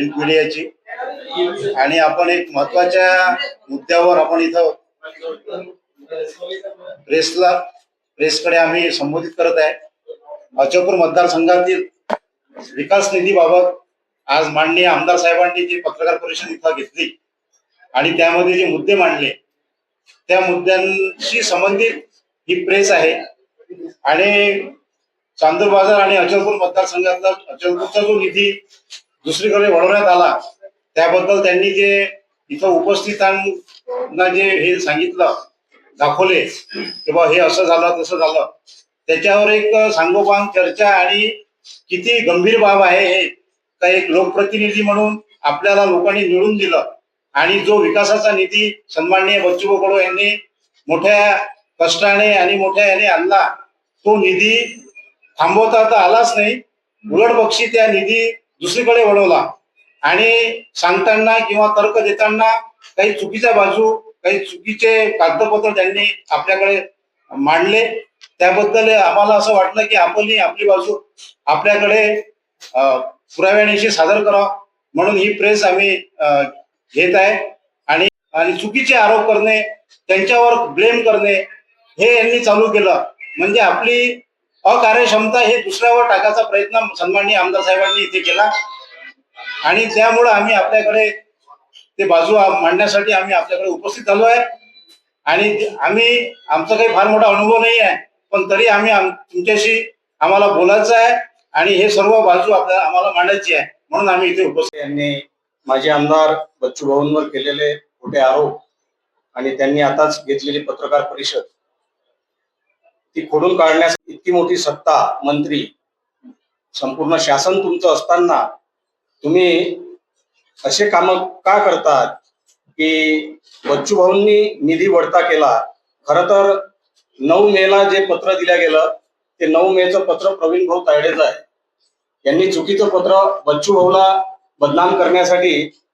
Print मीडियाची आणि आपण एक महत्त्वाच्या मुद्द्यावर आपण इथं प्रेसला प्रेसकडे आम्ही संबोधित करत आहे. अचलपूर मतदारसंघातील विकास निधीबाबत आज माननीय आमदार साहेबांनी जी पत्रकार परिषद इथं घेतली आणि त्यामध्ये जे मुद्दे मांडले त्या मुद्द्यांशी संबंधित ही प्रेस आहे. आणि चांदूर बाजार आणि अचलपूर मतदारसंघातला अचलपूरचा जो निधी दुसरीकडे वळवण्यात आला. त्याबद्दल त्यांनी जे इथं उपस्थितांना जे हे सांगितलं दाखवले की बा हे असं झालं तसं झालं. त्याच्यावर एक सांगोपांग चर्चा आणि किती गंभीर बाब आहे हे का एक लोकप्रतिनिधी म्हणून आपल्याला लोकांनी निवडून दिलं. आणि जो विकासाचा निधी सन्माननीय बच्चू कडू यांनी मोठ्या कष्टाने आणि मोठ्या याने आणला तो निधी थांबवता तर आलाच नाही. उलट पक्षी त्या निधी दुसरीकडे वळवला. आणि सांगताना किंवा तर्क देताना काही चुकीच्या बाजू काही चुकीचे कागदपत्र त्यांनी आपल्याकडे मांडले. त्याबद्दल आम्हाला असं वाटलं की आपणही आपली बाजू आपल्याकडे अं, पुराव्यानिशी सादर करा म्हणून ही प्रेस आम्ही अं, घेत आहे. आणि आणि चुकीचे आरोप करणे त्यांच्यावर ब्लेम करणे हे यांनी चालू केलं. म्हणजे आपली अकार्यक्षमता हे दुसऱ्यावर टाकायचा प्रयत्न सन्माननीय आमदार साहेबांनी इथे केला. आणि त्यामुळं आम्ही आपल्याकडे ते बाजू मांडण्यासाठी आम्ही आपल्याकडे उपस्थित झालो आहे. आणि आम्ही आमचा काही फार मोठा अनुभव नाही आहे पण तरी आम्ही आम- तुमच्याशी आम्हाला बोलायचं आहे आणि हे सर्व बाजू आपल्याला आम्हाला मांडायची आहे. म्हणून आम्ही इथे उपस्थित यांनी माझे आमदार बच्चू भाऊंवर केलेले खोटे आरोप आणि त्यांनी आताच घेतलेली पत्रकार परिषद ती खोडून काढण्यास इतकी मोठी सत्ता मंत्री संपूर्ण शासन तुमचं असताना तुम्ही असे काम का करतात की बच्चू भाऊंनी निधी वळता केला? खर तर नऊ मेला जे पत्र दिलं गेलं ते नऊ मेचं पत्र प्रवीण भाऊ तायडेचं आहे. यांनी चुकीचं पत्र बच्चू भाऊला बदनाम करण्यासाठी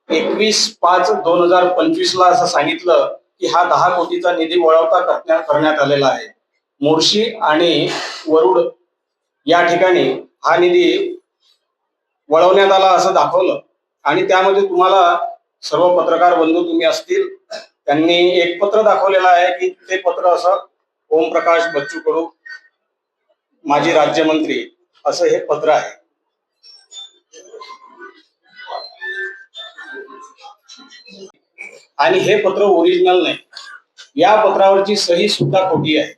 एकवीस पाच दोन हजार पंचवीस ला असं सांगितलं की हा दहा कोटीचा निधी वळवता करण्यात करण्यात आलेला आहे. मोर्शी आणि वरुड या ठिकाणी हा निधी वळवण्यात आला असं दाखवलं. आणि त्यामध्ये तुम्हाला सर्व पत्रकार बंधू तुम्ही असतील त्यांनी एक पत्र दाखवलेलं आहे की ते पत्र असं ओमप्रकाश बच्चू कडू माजी राज्यमंत्री असं हे पत्र आहे. आणि हे पत्र ओरिजिनल नाही. या पत्रावरची सही सुद्धा खोटी आहे.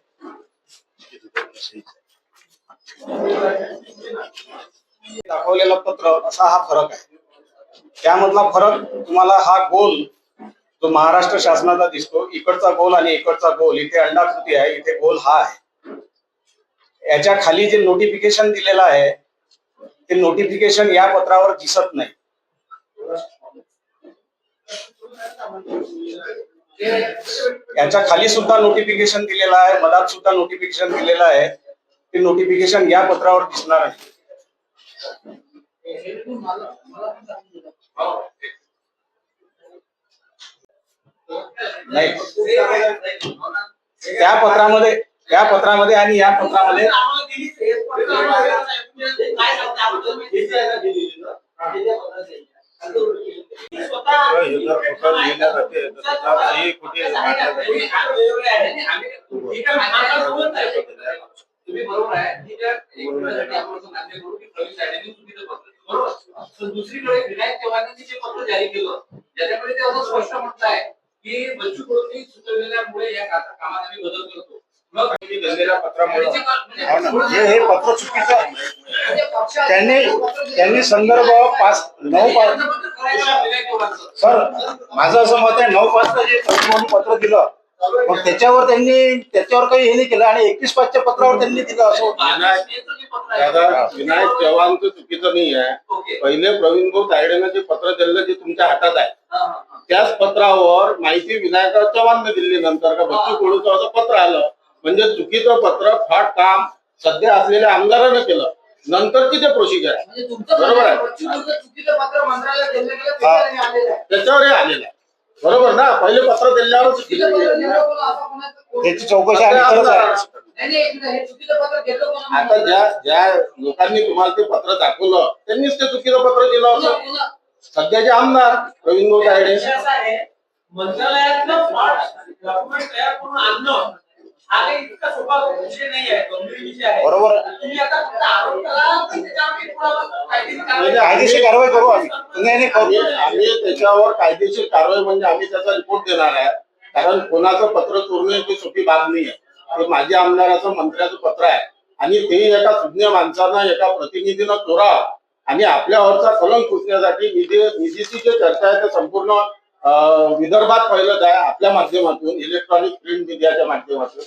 दाखवलेलं पत्र असा हा फरक आहे. त्यामधला फरक तुम्हाला हा गोल जो महाराष्ट्र शासनाचा दिसतो इकडचा गोल आणि इकडचा गोल इथे अंडाकृती आहे इथे गोल हा आहे. याच्या खाली जे नोटिफिकेशन दिलेलं आहे ते नोटिफिकेशन या पत्रावर दिसत नाही. याच्या खाली सुद्धा नोटिफिकेशन दिलेलं आहे मधात सुद्धा नोटिफिकेशन दिलेलं आहे. ते नोटिफिकेशन या पत्रावर दिसणार आहे. नाही. त्या पत्रामध्ये त्या पत्रामध्ये आणि या पत्रामध्ये कुठे तुम्ही बरोबर आहे एक मिनिटासाठी आपण प्रवीण चुकीचं पत्र. बरोबर पण दुसरीकडे विनायक चव्हाणांनी जे पत्र जारी केलं ज्याच्यामध्ये ते असं स्पष्ट म्हणत आहे की बच्चू कडूंनी सुचवलेल्यामुळे या का- कामात आम्ही बदल करतो मग पत्रामुळे म्हणजे म्हणजे हो. हे पत्र चुकीचं. म्हणजे त्यांनी. त्यांनी संदर्भ पाच नऊ पाच विनायक चव्हाणचं. सर माझं असं मत आहे नऊ पाचचं जे पत्र दिलं मग त्याच्यावर त्यांनी त्याच्यावर काही हे नाही केलं आणि एकवीस पाचच्या पत्रावर त्यांनी दिलं असं दादा विनायक चव्हाणचं चुकीचं नाही आहे. पहिले प्रवीण भाऊ तायडेनं जे पत्र दिलं जे तुमच्या हातात आहे. त्याच पत्रावर माहिती विनायक चव्हाणने दिली नंतर का बच्चू कडूचं असं पत्र आलं. म्हणजे चुकीचं पत्र फाट काम सध्या असलेल्या आमदारानं केलं. नंतरची ते प्रोसिजर आहे. म्हणजे तुमचं बरोबर आहे. आलेलं आहे. त्याच्यावर हे आलेलं आहे. बरोबर ना? पहिले पत्र दिल्यावर चुकीचं पत्र चुकीचं नेमकं कोण असं कोणाचं कोण- त्याची चौकशी आम्ही करत आहे हे? आता ज्या ज्या लोकांनी तुम्हाला ते पत्र दाखवलं त्यांनीच ते चुकीचं पत्र दिलं पुन्हा- सध्याचे आमदार रवींद्र मंत्रालयातलं फ्लॉट डॉक्युमेंट तयार करून आणणं काही इतका सोपा विषय नाही आहे गंभीर विषय आहे. बरोबर. पुढं कायदेशीर कारवाई करा. कायदेशीर कारवाई करू आम्ही नाही नाही करू. आम्ही त्याच्यावर कायदेशीर कारवाई म्हणजे आम्ही त्याचा रिपोर्ट देणार आहे. कारण कोणाचं पत्र चोरणे ही सोपी बाब नाही आहे. ते माझ्या आमदाराचं मंत्र्याचं पत्र आहे. आणि ते एका सुज्ञ माणसानं एका प्रतिनिधीनं चोरावं. आणि आपल्यावरचा कलंक पुसण्यासाठी निधी निधीची जी चर्चा आहे ते संपूर्ण विदर्भात पहिलंच आहे आपल्या माध्यमातून इलेक्ट्रॉनिक प्रिंट मीडियाच्या माध्यमातून.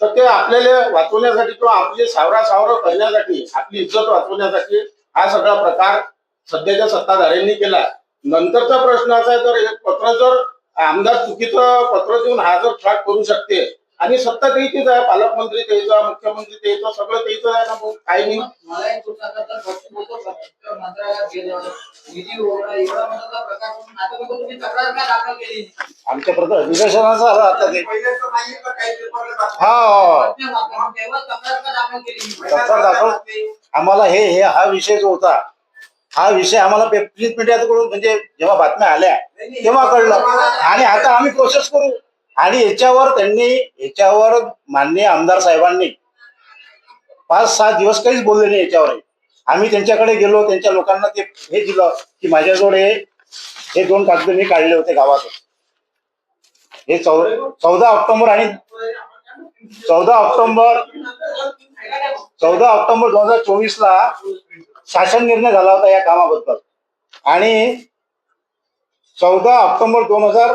तर ते आपल्याला वाचवण्यासाठी किंवा आपली सावरा सावर करण्यासाठी आपली इज्जत वाचवण्यासाठी हा सगळा प्रकार सध्याच्या सत्ताधाऱ्यांनी केला. नंतरचा प्रश्न असा आहे तर एक पत्र जर आमदार चुकीचं पत्र देऊन हा जर फ्रॉड करू शकते आणि सत्ता त्याचीच आहे पालकमंत्री त्याचा मुख्यमंत्री त्याचं सगळं त्याचं आहे ना भाऊ काही नाही मला एक गोष्ट सांगा तर बच्चू बोलतो प्रत्येक मंत्रालयात गेलं निधी ओरडा एवढा मोठा प्रकार करून आता बघा तुम्ही तक्रार का दाखल केली. आमच्या प्रत निदर्शनाचं आलं आता ते. हा. हा. बातम्या वाचल्या, तेव्हा तक्रार का दाखल केली? तक्रार दाखल. आम्हाला हे हे हा विषय जो होता हा विषय आम्हाला प्रिंट मीडियाकडून म्हणजे जेव्हा बातम्या आल्या तेव्हा कळलं. आणि आता आम्ही प्रोसेस करू. आणि याच्यावर त्यांनी याच्यावर माननीय आमदार साहेबांनी पाच सहा दिवस काहीच बोलले नाही याच्यावर. आम्ही त्यांच्याकडे गेलो त्यांच्या लोकांना ते हे दिलं की माझ्याजवळ हे हे दोन कागद मी काढले होते गावातून. हे चौ चौदा ऑक्टोबर आणि चौदा ऑक्टोबर चौदा ऑक्टोबर दोन हजार चोवीस ला शासन निर्णय झाला होता या कामाबद्दल. आणि चौदा ऑक्टोबर दोन हजार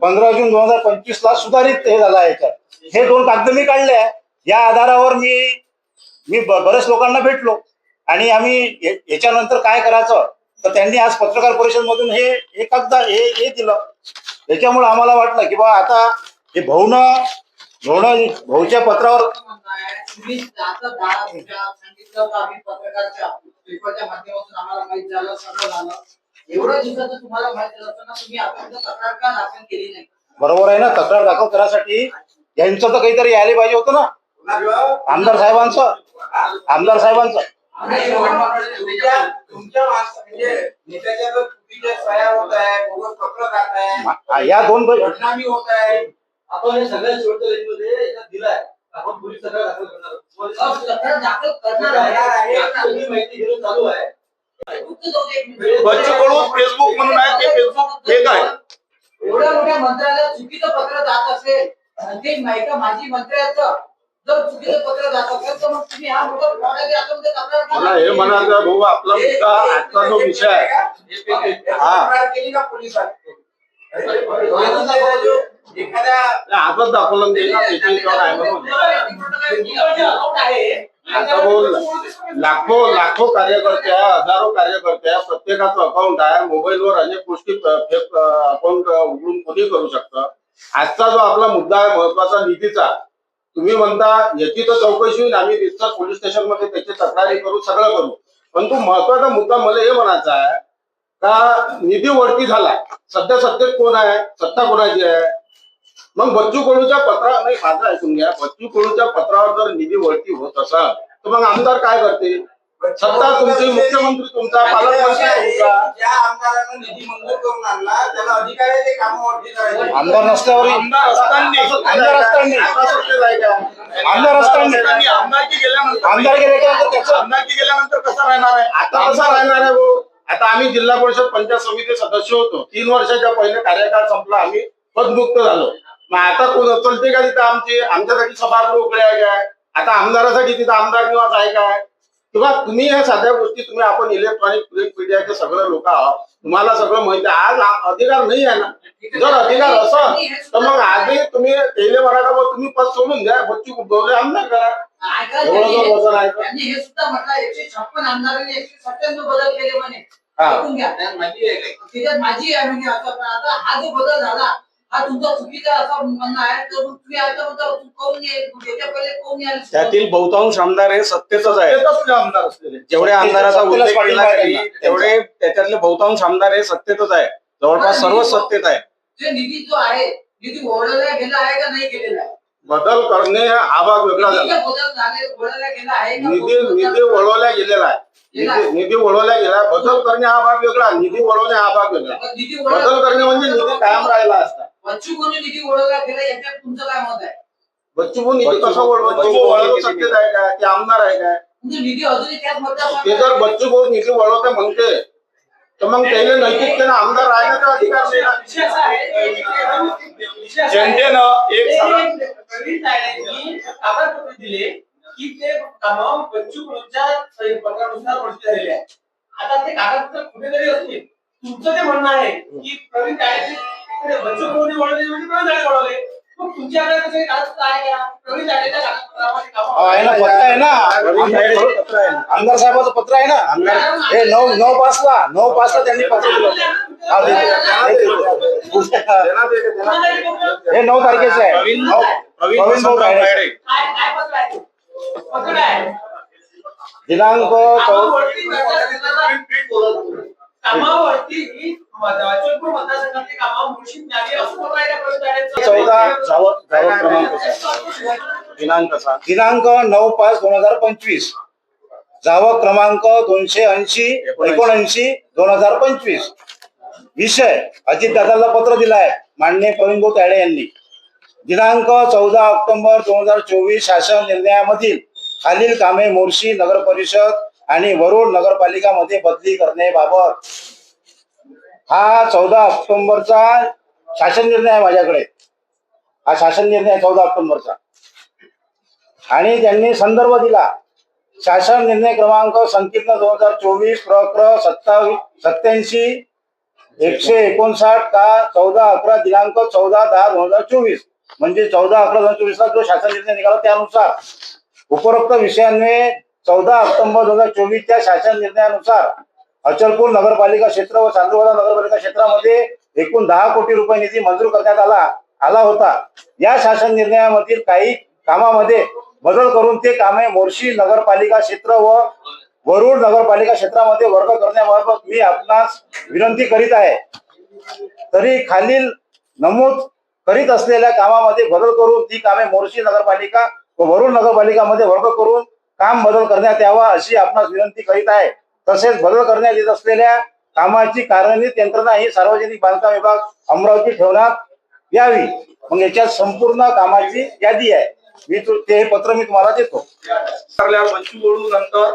पंधरा जून दोन हजार पंचवीस ला सुधारित हे झाला याच्यात हे दोन कागद मी काढले आहे. या आधारावर मी मी बरेच बऱ्याच लोकांना भेटलो. आणि आम्ही याच्यानंतर काय करायचं? तर त्यांनी आज पत्रकार परिषद मधून हे हे कागद हे हे दिलं. त्याच्यामुळे आम्हाला वाटलं की बा आता हे भाऊनं भाऊनं भाऊच्या पत्रावर तुम्ही सांगितलं आम्ही पत्रकारच्या पेपरच्या माध्यमातून आम्हाला माहीत झालं सगळं झालं. दिवसाचं तुम्हाला माहीत झालं असताना तुम्ही आपण तक्रार का दाखल केली नाही? बरोबर आहे ना तक्रार दाखल करायसाठी यांचं तर काहीतरी यायला पाहिजे होतं ना. आमदार साहेबांचं. आमदार साहेबांचं. म्हणजे या दोन होत आहे आपण हे सगळ्या शेवटच्या लाईनमध्ये याच्यात दिलाय आपण पोलीस तक्रार दाखल करणार दाखल आहे. ही माहिती घेऊन चालू आहे. बच्चू कडू फेसबुक म्हणून आहे ते फेसबुक फेक आहे एवढ्या मोठ्या मंत्र्याला चुकीचं पत्र जात असेल ते एका माजी मंत्र्याचं जर चुकीचं पत्र जात असेल तर मग तुम्ही हा मोठा fraud आहे, याच्यामध्ये तक्रार हे म्हणायचं आहे, भाऊ आपला मुद्दा आजचा जो विषय आहे हा. तक्रार केली का पोलिसांनी एखाद्या ते आजच दाखवलं ते आहे लाखो लाखो कार्यकर्ते आहे हजारो कार्यकर्ते आहे प्रत्येकाचं अकाउंट आहे मोबाईलवर अनेक गोष्टी फेक अकाउंट उघडून कोणी करू शकतं. आजचा जो आपला मुद्दा आहे महत्त्वाचा निधीचा तुम्ही म्हणता याची तर चौकशी होईल आम्ही रिसर्च पोलीस स्टेशनमध्ये त्याची तक्रारी करू सगळं करू. परंतु महत्त्वाचा मुद्दा मला हे म्हणायचा आहे का निधी वरती झाला. सध्या सत्तेत कोण आहे? सत्ता कोणाची आहे? मग बच्चू कडूच्या पत्रा नाही माझं ऐकून घ्या बच्चू कडूच्या पत्रावर जर निधी वळती होत असेल तर मग आमदार काय करते सत्ता तुमची मुख्यमंत्री तुमचा पालकमंत्री तुमचा ज्या आमदारानं निधी मंजूर करून आणला त्याला अधिकार आहे ते करायचे आमदार नसल्यावर आमदार असताना आमदार असताना. आता सत्तेत आहे का? आमदार असताना. आमदारकी गेल्यानंतर आमदार गेले का नंतर त्याचं आमदारकी गेल्यानंतर कसा राहणार आहे आता कसा राहणार आहे भाऊ आता आम्ही जिल्हा परिषद पंचायत समिती सदस्य होतो तीन वर्षाच्या पहिले कार्यकाळ संपला आम्ही पदमुक्त झालो मग आता कोण चलते का तिथं आमची? आमच्यासाठी सभागृह उघडे आहे काय? आता आमदारासाठी तिथं आमदार निवास आहे काय? किंवा तुम्ही या साध्या गोष्टी तुम्ही आपण इलेक्ट्रॉनिक प्रिंट मीडियाचे सगळे लोक आहोत. तुम्हाला सगळं माहिती आहे. आज अधिकार नाही आहे ना? जर अधिकार असेल तर मग आजही तुम्ही तेले मराठा मग तुम्ही पद सोडून द्या. बच्चू गवले आमदार करा. हे सुद्धा म्हटलं एकशे छप्पन आमदारांनी एकशे सत्त्याण्णव बदल केले म्हणे. हा. माहिती आहे. माझी आहे म्हणजे आता पण आता हा जो बदल झाला हा तुमचा चुकीचा असा म्हणणं आहे तर मग तुम्ही आता म्हणता कोण येईल त्याच्या पहिले कोण येईल त्यातील बहुतांश आमदार हे सत्तेतच आहे आमदार असलेले. जेवढे आमदाराचा उल्लेख केला तरी. तेवढे त्याच्यातले बहुतांश आमदार हे सत्तेतच आहे जवळपास सर्व सत्तेत आहे जे निधी जो आहे निधी ओढवला गेला आहे का नाही गेलेला आहे? बदल करणे हा भाग वेगळा झाला. निधीचा बदल झाले वळवला गेला आहे का? निधी निधी वळवला गेलेला आहे. निधी निधी वळवला गेला. बदल करणे हा भाग वेगळा निधी वळवणे हा भाग वेगळा निधी बदल करणे म्हणजे निधी कायम राहिला असता. बच्चू कोणी निधी वळवला गेला याच्यात तुमचं काय मत आहे? बच्चू निधी कसं वळवतो बच्चू वळवू शकते काय ते आमदार आहे काय? म्हणजे निधी अजूनही त्याच ते जर बच्चू भाऊ निधी वळवते म्हणते तर मग त्याला नैतिकतेनं आमदार राहण्याचा अधिकार नाही ना. विषय असा आहे विषय असा आहे- जनतेनं एक ते साधा- प्रवीण तायडेंनी कागदपत्र दिले की ते कामावर बच्चू कडूच्या पत्रानुसार वर्ष झालेले आहे आता ते कागदपत्र कुठे जरी असतील. तुमचं ते म्हणणं आहे की प्रवीण तायडे बच्चू कडून वळवले म्हणजे प्रवीण तायडे वळवले मग तुमच्याकडे तसे कागदपत्र आहे? का प्रवीण ना पत्र आहे ना. आमदार साहेबाचं पत्र आहे ना. हे नऊ नऊ पाचला नऊ पाचला त्यांनी पत्र दिलं. हा. हे नऊ तारखेचं आहे. प्रवीण भाऊ? दिनांक कामावरती ही मतदारसंघातली मुळशी न्यावी असं? चौदा दिनांक नऊ पाच दोन हजार पंचवीस. जावक क्रमांक दोनशे ऐंशी एकोणऐंशी दोन हजार पंचवीस. विषय अजित दादाला पत्र दिलं आहे माननीय प्रवीण भाऊ तायडे यांनी. दिनांक चौदा ऑक्टोबर दोन हजार चोवीस शासन निर्णयामधील खालील कामे मोर्शी नगर परिषद आणि वरुड नगरपालिकामध्ये बदली करण्याबाबत हा चौदा ऑक्टोबरचा शासन निर्णय आहे माझ्याकडे. हा शासन निर्णय चौदा ऑक्टोबरचा. आणि त्यांनी संदर्भ दिला. शासन निर्णय क्रमांक संकीर्ण दोन हजार चोवीस प्रक्र सत्तावीस सत्याऐंशी एकशे एकोणसाठ का चौदा अकरा दिनांक चौदा दहा दोन हजार चोवीस. म्हणजे चौदा अकरा दोन हजार चोवीसला जो शासन निर्णय निघाला त्यानुसार उपरोक्त विषयांनी चौदा ऑक्टोबर दोन हजार चोवीसच्या शासन निर्णयानुसार अचलपूर नगरपालिका क्षेत्र व चांदूरबाजार नगरपालिका क्षेत्रामध्ये एकूण दहा कोटी रुपये निधी मंजूर करण्यात आला आला होता. या शासन निर्णयामधील काही कामामध्ये बदल करून ते कामे मोर्शी नगरपालिका क्षेत्र व वरुड नगरपालिका क्षेत्रामध्ये वर्ग करण्याबाबत मी आपणास विनंती करीत आहे. तरी खालील नमूद करीत असलेल्या कामामध्ये बदल करून ती कामे मोर्शी नगरपालिका व वरुड नगरपालिकामध्ये वर्ग करून काम बदल करण्यात यावा अशी आपणास विनंती करीत आहे. तसेच बदल करण्यात येत असलेल्या कामाची कार्यान्वित यंत्रणा ही सार्वजनिक बांधकाम विभाग अमरावती ठेवण्यात यावी. मग याच्यात संपूर्ण कामाची यादी आहे. मी ते हे पत्र मी तुम्हाला देतो. नंतर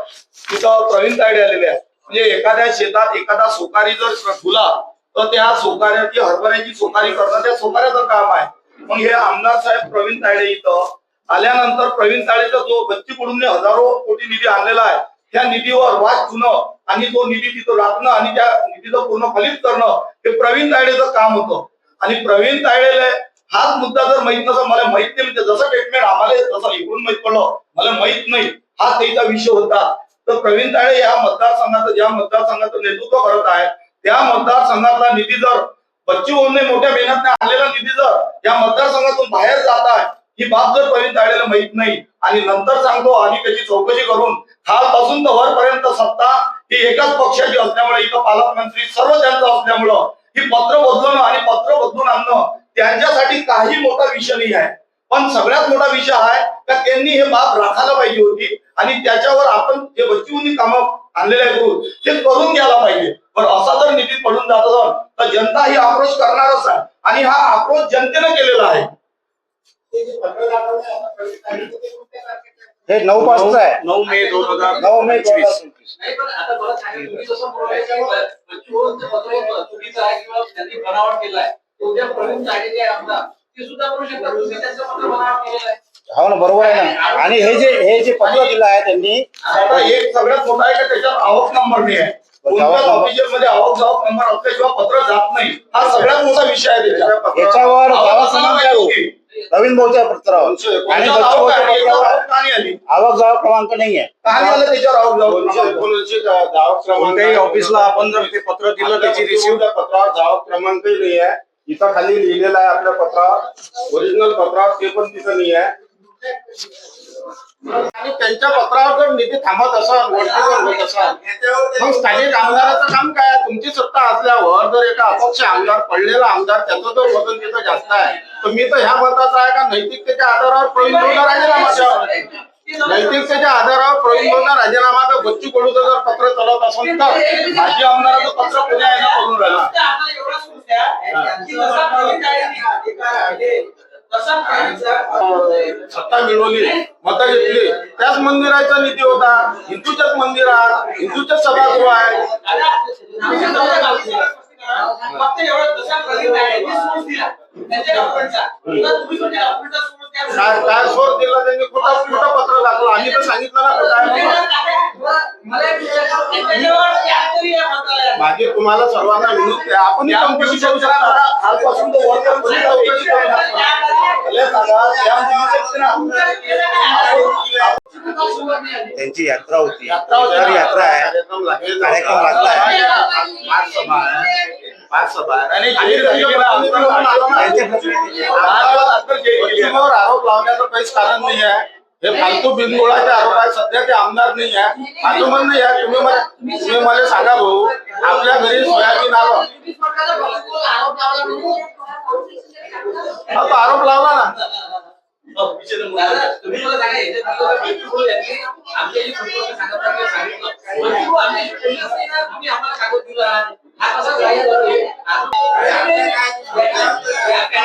तिथं प्रवीण तायडे आलेले आहेत. म्हणजे एखाद्या शेतात एखादा सोकारी जर फुला तर त्या सोकाऱ्याची हरभऱ्याची सोकारी करणं त्या सोकाऱ्याचं काम आहे. मग हे आमदार साहेब प्रवीण तायडे इथं आल्यानंतर प्रवीण साळेचा जो बच्ची कडून हजारो कोटी निधी आणलेला आहे त्या निधीवर वाद ठेवणं आणि तो निधी तिथं राखणं आणि त्या निधीचं पूर्ण फलित करणं हे प्रवीण तायडेचं काम होतं. आणि प्रवीण तायडेला हाच मुद्दा जर माहीत नसा मला माहीत नाही म्हणजे जसं ट्रीटमेंट आम्हाला जसं इकडून माहीत पडलं मला माहीत नाही हा त्याचा विषय होता. तर प्रवीण ताळे या मतदारसंघाचं ज्या मतदारसंघाचं नेतृत्व करत आहे त्या मतदारसंघातला निधी जर बच्ची होऊन मोठ्या मेहनतने आलेला निधी जर या मतदारसंघातून बाहेर जात आहे ही बाब जर पर्यंत तायडेला माहीत नाही आणि नंतर सांगतो आणि त्याची चौकशी करून खालपासून तर वरपर्यंत सत्ता ही एकाच पक्षाची असल्यामुळे इथं पालकमंत्री सर्व त्यांचं असल्यामुळं ही पत्र बदलणं आणि पत्र बदलून आणणं त्यांच्यासाठी काही मोठा विषय नाही आहे. पण सगळ्यात मोठा विषय आहे का त्यांनी हे बाब राखायला पाहिजे होती आणि त्याच्यावर आपण जे बच्चूंनी कामं आणलेले आहेत ते करून घ्यायला पाहिजे. पण असा जर निधी पडून जात असेल तर जनता ही आक्रोश करणारच आहे आणि हा आक्रोश जनतेने केलेला आहे. हे नऊ पाचचं आहे. नऊ मे दोन हजार नऊ मे दोन हजार हो ना बरोबर आहे ना. आणि हे जे हे जे पत्र दिलं आहे त्यांनी आता एक सगळ्यात मोठा आहे की त्याच्यात आवक नंबर नाही आहे. मध्ये आवक जावक नंबर असल्याशिवाय पत्र जात नाही. हा सगळ्यात मोठा विषय आहे त्याच्यात प्रवीण भाऊच्या पत्रावर. आणि बच्चू आवक भाऊच्या पत्रावर आवक जावक क्रमांक नाही आहे जावक कोणत्याही ऑफिसला आपण जर ते पत्र दिलं त्याची रिसिव्ह पत्रावर गाव क्रमांकही नाही आहे इथं खाली लिहिलेलं आहे आपल्या पत्रावर. ओरिजिनल पत्रावर ते पण तिथं नाही आहे आणि त्यांच्या पत्रावर जर निधी थांबत असाल वरतीवर होत असाल मग स्थानिक आमदाराचं काम काय? तुमची सत्ता असल्यावर जर एका अपक्ष आमदार पडलेला आमदार त्याचं जर वजन तिथं जास्त आहे तर मी तर ह्या मताचा आहे का? नैतिकतेच्या आधारावर प्रवीण राजीनामा द्यावा नैतिकतेच्या आधारावर प्रवीण भाऊला राजीनामा तर बच्चू कडूचं जर पत्र चालत असेल तर माजी आमदाराचं पत्र पुन्हा यायला करून राहिला. सत्ता मिळवली मतं घेतली. त्याच मंदिराचा निधी होता. हिंदूच्याच मंदिरात हिंदूच्याच सभागृह आहे काय काय दिला त्यांनी खोटा खोटं पत्र टाकलं आम्ही तर सांगितलं ना. माझी तुम्हाला सर्वांना विनंती आहे. आपण चौकशी करू शकता. कालपासून तो वरपर्यंत चौकशी करू शकता भले सांगा, त्या मुलीचं त्यांची यात्रा होती. यात्रा आहे. कार्यक्रम लागला. आहे. आरोप लावण्याचं काहीच कारण नाही आहे. हे फालतू बिनगोळाचे आरोप आहे सध्या ते आमदार नाही आहे. माझं म्हणणं आहे तुम्ही मला तुम्ही मला सांगा भाऊ आपल्या घरी सोयाबीन आलं. हा तो आरोप लावला ना. आमच्या जी संपर्क सातत्याने सांगितलं बच्चू कडू आमच्याशी